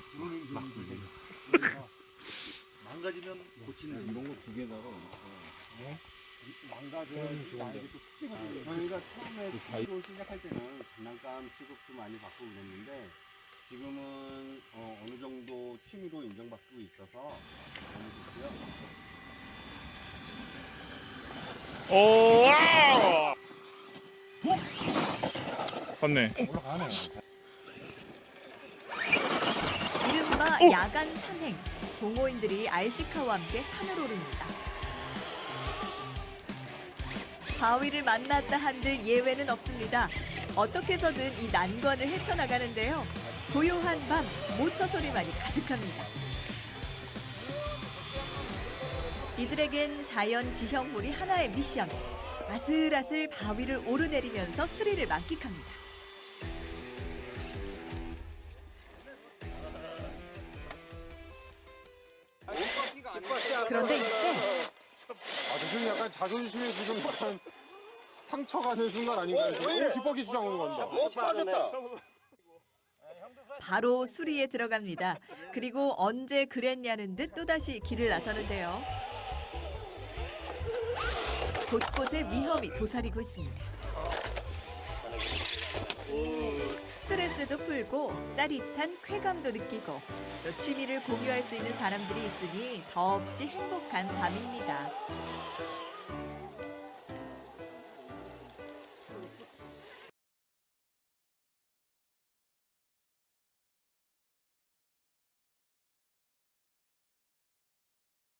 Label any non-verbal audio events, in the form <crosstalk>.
불어는 막 불리고. <laughs> 망가지면 고치는 이런 거 두 개다가 네? 망가져야지 음, 나에게 또 숙제가 아, 되는 저희가 그러니까 그러니까 처음에 그 기술을 시작할 때는 장난감 취급도 많이 받고 그랬는데 지금은 어, 어느 정도 취미로 인정받고 있어서 너무 좋고요. 오, 컸네 올라가네. 른바 야간 산행. 동호인들이 알시카와 함께 산을 오릅니다. 바위를 만났다 한들 예외는 없습니다. 어떻게 해서든 이 난관을 헤쳐나가는데요. 고요한 밤 모터 소리만이 가득합니다. 이들에겐 자연 지형물이 하나의 미션. 아슬아슬 바위를 오르내리면서 스릴을 만끽합니다. 그런데 이때 아, 대표님 약간 자존심에 지금 약간 상처가 된 순간 아닌가요? 왜 뒷바퀴 주장 오는 겁니다. 바로 수리에 들어갑니다. 그리고 언제 그랬냐는 듯 또다시 길을 나서는데요. 곳곳에 위험이 도사리고 있습니다. 스트레스도 풀고 짜릿한 쾌감도 느끼고 또 취미를 공유할 수 있는 사람들이 있으니 더없이 행복한 밤입니다.